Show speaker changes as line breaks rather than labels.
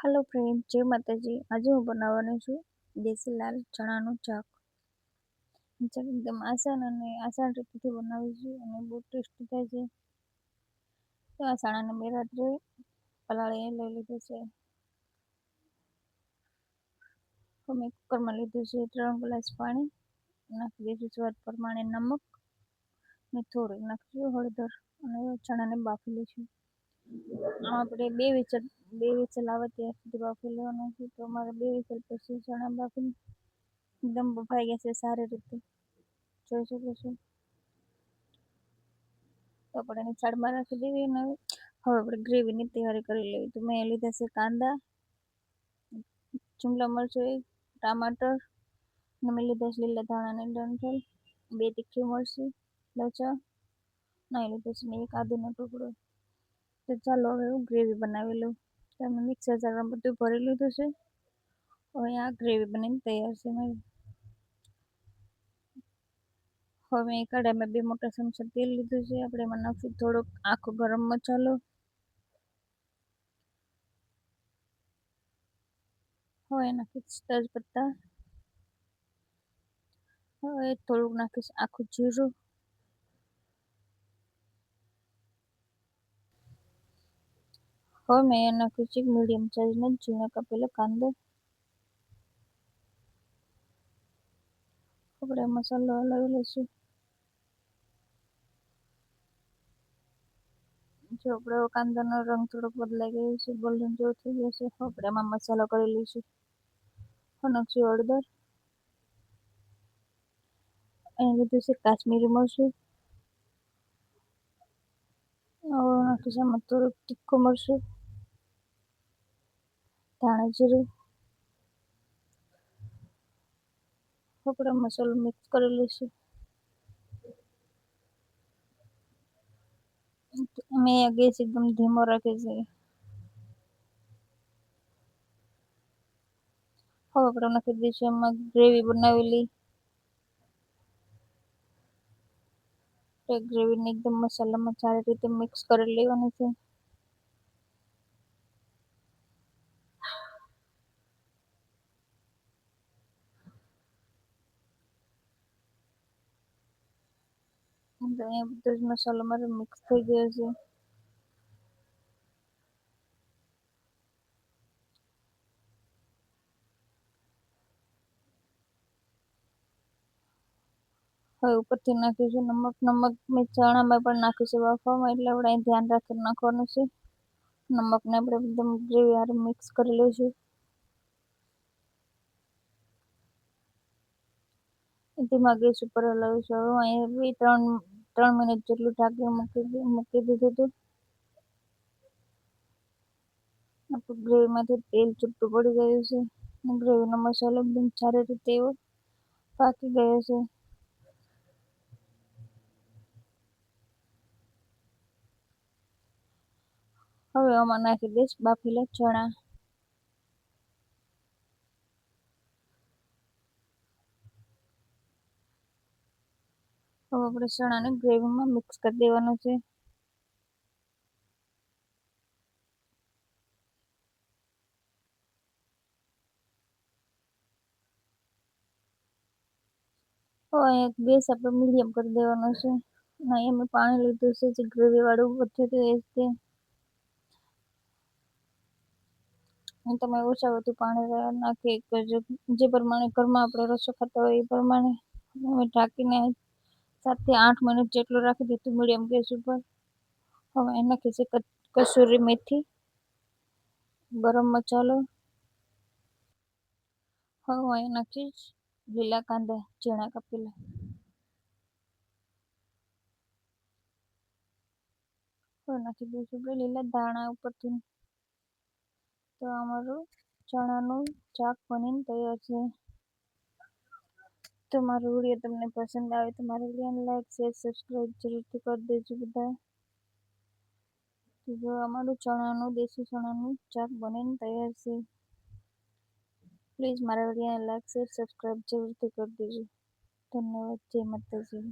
હાલો friend, જય માતાજી. આજે હું બનાવવાની છું દેશી લાલ ચણાનું ચાક શાક એકદમ આસાન અને આસાન રીતેથી બનાવી છું અને બહુ ટેસ્ટી થાય છે. તો આ ચણાને બે રાત્રે પલાળી લઈ લીધું છે. મેં કુકરમાં લીધું છે ત્રણ ગ્લાસ પાણી, નાખી દીધું સ્વાદ પ્રમાણે નમક ને થોડું. નાખ્યું હળદર અને ચણાને બાફી લઈશું. આપણે બે વિચલ બે વિચલ આવે ત્યાં સુધી બાફી લેવાનો છે. તો અમારે બે વિચલ પછી ચણા બાફી એકદમ બફાઈ ગયા છે સારી રીતે. જોઈ શકો છો. તો આપણે એને સાઈડમાં રાખી દેવી અને હવે આપણે ગ્રેવીની તૈયારી કરી લેવી. તો મેં લીધા છે કાંદા શિમલા મરચું એક, ટામાટર, અને મેં લીધા છે લીલા ધાણાની ડંઠલ, બે તીખી મરચી, લચા, નાઈ લીધું છે ને એક આદુનો ટુકડો. તો ચાલો હવે હું ગ્રેવી બનાવી લઉં. તો મેં મિક્સર જારમાં બધું ભરી લીધું છે. હવે આ ગ્રેવી બનીને તૈયાર છે મારી. હવે કઢાઈમાં બે મોટા ચમચા તેલ લીધું છે. આપણે એમાં નાખશું થોડોક આખો ગરમ મસાલો. હવે નાખીશ તજપત્તા. હવે થોડુંક નાખીશ આખું જીરું. હવે મેં નાખ્યું છે મીડિયમ સાઈઝના ઝીણા કાંદા આપણે મસાલો હલાવી લઈશું જો આપણે કાંદાનો રંગ થોડોક બદલાઈ ગયો છે ગોલ્ડન જેવો થઈ ગયો છે આપણે એમાં મસાલો કરી લઈશું નાખશું હળદર અને લીધું છે કાશ્મીરી મરચું નાખીશું આમાં થોડુંક તીખું મરચું ધાણા જીરું આપણે મસાલો મિક્સ કરી લઈશું. મેં ગેસ એકદમ ધીમો રાખે છે. હવે આપણે નાખી દઈશું એમાં ગ્રેવી બનાવેલી ગ્રેવીને એકદમ મસાલામાં સારી રીતે મિક્સ કરી લેવાની છે. અહીંયા બધો જ મસાલો મારો મિક્સ થઈ ગયો છે હવે ઉપરથી નાખીશું નમક નમક મેં ચણામાં પણ નાખીશું બાફવામાં એટલે આપણે અહીં ધ્યાન રાખીને નાખવાનું છે નમકને આપણે એકદમ ગ્રેવી હારે મિક્સ કરી લઈશું ધીમા ગેસ ઉપર હલાવીશું હવે અહીંયા બી ત્રણ ત્રણ મિનિટ જેટલું ઢાંકી મૂકી મૂકી દીધું હતું ગ્રેવીમાંથી તેલ છૂટું પડી ગયું છે. ગ્રેવીનો મસાલો એકદમ સારી રીતે એવો પાકી ગયો છે. હવે આમાં નાખી દઈશ બાફેલા ચણા. હવે આપણે ચણાને ગ્રેવીમાં મિક્સ કરી દેવાનું છે. હવે ગેસ આપણે મીડિયમ કરી દેવાનો છે. અહીંયા અમે પાણી લીધું છે, જે ગ્રેવીવાળું વધ્યું હતું એ રીતે તમે ઓછા વધુ પાણી નાખી, જે પ્રમાણે ઘરમાં આપણે રસો ખાતા હોય એ પ્રમાણે. ઢાંકીને સાતથી આઠ મિનિટ જેટલું રાખી દીધું મીડિયમ ગેસ ઉપર. હવે એ નાખી છે કસૂરી મેથી, ગરમ મસાલો, હવે અહીં નાખીશ લીલા કાંદા, ઝીણા કાપેલા. નાખી દઈશું લીલા ધાણા ઉપરથી. તો અમારું ચણાનું શાક બનીને તૈયાર છે. તો મારો વીડિયો તમને પસંદ આવે તો મારા વિડીયોને લાઈક શેર સબસ્ક્રાઈબ જરૂરથી કરી દેજો બધા જો અમારું ચણાનું, દેશી ચણાનું ચાક બનીને તૈયાર છે. પ્લીઝ મારા વિડીયોને લાઈક શેર સબસ્ક્રાઈબ જરૂરથી કરી દેજો. ધન્યવાદ, જય માતાજી.